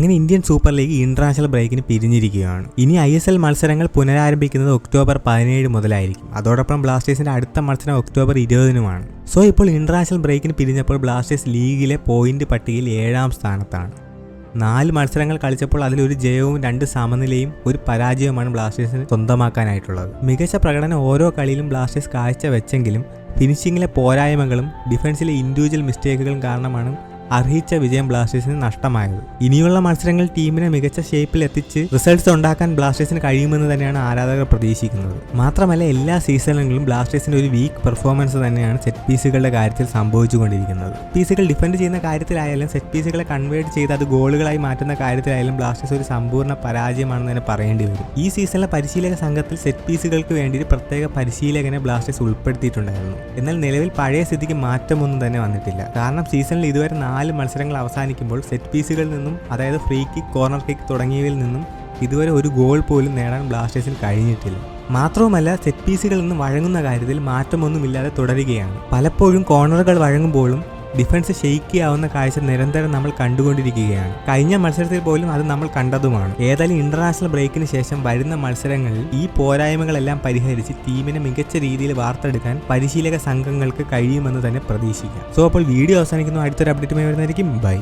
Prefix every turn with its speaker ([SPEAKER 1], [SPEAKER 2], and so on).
[SPEAKER 1] അങ്ങനെ Indian super league international ബ്രേക്കിന് പിരിഞ്ഞിരിക്കുകയാണ്. ഇനി ഐ എസ് എൽ മത്സരങ്ങൾ പുനരാരംഭിക്കുന്നത് ഒക്ടോബർ പതിനേഴ് മുതലായിരിക്കും. അതോടൊപ്പം ബ്ലാസ്റ്റേഴ്സിന്റെ അടുത്ത മത്സരം ഒക്ടോബർ ഇരുപതിനുമാണ്. സോ ഇപ്പോൾ ഇന്റർനാഷണൽ ബ്രേക്കിന് പിരിഞ്ഞപ്പോൾ ബ്ലാസ്റ്റേഴ്സ് ലീഗിലെ പോയിന്റ് പട്ടികയിൽ ഏഴാം സ്ഥാനത്താണ്. നാല് മത്സരങ്ങൾ കളിച്ചപ്പോൾ അതിലൊരു ജയവും രണ്ട് സമനിലയും ഒരു പരാജയവുമാണ് ബ്ലാസ്റ്റേഴ്സിന് സ്വന്തമാക്കാനായിട്ടുള്ളത്. മികച്ച പ്രകടനം ഓരോ കളിയിലും ബ്ലാസ്റ്റേഴ്സ് കാഴ്ചവെച്ചെങ്കിലും ഫിനിഷിങ്ങിലെ പോരായ്മകളും ഡിഫൻസിലെ ഇൻഡിവിജ്വൽ മിസ്റ്റേക്കുകളും കാരണമാണ് അർഹിച്ച വിജയം ബ്ലാസ്റ്റേഴ്സിന് നഷ്ടമായത്. ഇനിയുള്ള മത്സരങ്ങൾ ടീമിനെ മികച്ച ഷേപ്പിൽ എത്തിച്ച് റിസൾട്ട്സ് ഉണ്ടാക്കാൻ ബ്ലാസ്റ്റേഴ്സിന് കഴിയുമെന്ന് തന്നെയാണ് ആരാധകർ പ്രതീക്ഷിക്കുന്നത്. മാത്രമല്ല എല്ലാ സീസണുകളിലും ബ്ലാസ്റ്റേഴ്സിന്റെ ഒരു വീക്ക് പെർഫോമൻസ് തന്നെയാണ് സെറ്റ് പീസുകളുടെ കാര്യത്തിൽ സംഭവിച്ചുകൊണ്ടിരിക്കുന്നത്. പീസുകൾ ഡിഫെൻഡ് ചെയ്യുന്ന കാര്യത്തിലായാലും സെറ്റ് പീസുകളെ കൺവേർട്ട് ചെയ്ത് അത് ഗോളുകളായി മാറ്റുന്ന കാര്യത്തിലായാലും ബ്ലാസ്റ്റേഴ്സ് ഒരു സമ്പൂർണ പരാജയമാണെന്ന് തന്നെ പറയേണ്ടി വരും. ഈ സീസണിലെ പരിശീലക സംഘത്തിൽ സെറ്റ് പീസുകൾക്ക് വേണ്ടി ഒരു പ്രത്യേക പരിശീലകനെ ബ്ലാസ്റ്റേഴ്സ് ഉൾപ്പെടുത്തിയിട്ടുണ്ടായിരുന്നു. എന്നാൽ നിലവിൽ പഴയ സ്ഥിതിക്ക് മാറ്റമൊന്നും തന്നെ വന്നിട്ടില്ല. കാരണം സീസണിൽ ഇതുവരെ നാല് മത്സരങ്ങൾ അവസാനിക്കുമ്പോൾ സെറ്റ് പീസുകളിൽ നിന്നും അതായത് ഫ്രീ കിക്ക് കോർണർ കിക്ക് തുടങ്ങിയവയിൽ നിന്നും ഇതുവരെ ഒരു ഗോൾ പോലും നേടാൻ ബ്ലാസ്റ്റേഴ്സിന് കഴിഞ്ഞിട്ടില്ല. മാത്രവുമല്ല സെറ്റ് പീസുകളിൽ നിന്ന് വഴങ്ങുന്ന കാര്യത്തിൽ മാറ്റമൊന്നുമില്ലാതെ തുടരുകയാണ്. പലപ്പോഴും കോർണറുകൾ വഴങ്ങുമ്പോഴും ഡിഫൻസ് ഷെയ്ക്കിയാവുന്ന കാഴ്ച നിരന്തരം നമ്മൾ കണ്ടുകൊണ്ടിരിക്കുകയാണ്. കഴിഞ്ഞ മത്സരത്തിൽ പോലും അത് നമ്മൾ കണ്ടതുമാണ്. ഏതായാലും ഇന്റർനാഷണൽ ബ്രേക്കിന് ശേഷം വരുന്ന മത്സരങ്ങളിൽ ഈ പോരായ്മകളെല്ലാം പരിഹരിച്ച് ടീമിനെ മികച്ച രീതിയിൽ വാർത്തെടുക്കാൻ പരിശീലക സംഘങ്ങൾക്ക് കഴിയുമെന്ന് തന്നെ പ്രതീക്ഷിക്കാം. സോ അപ്പോൾ വീഡിയോ അവസാനിക്കുന്നു. അടുത്തൊരു അപ്ഡേറ്റുമായി വരുന്നതായിരിക്കും. ബൈ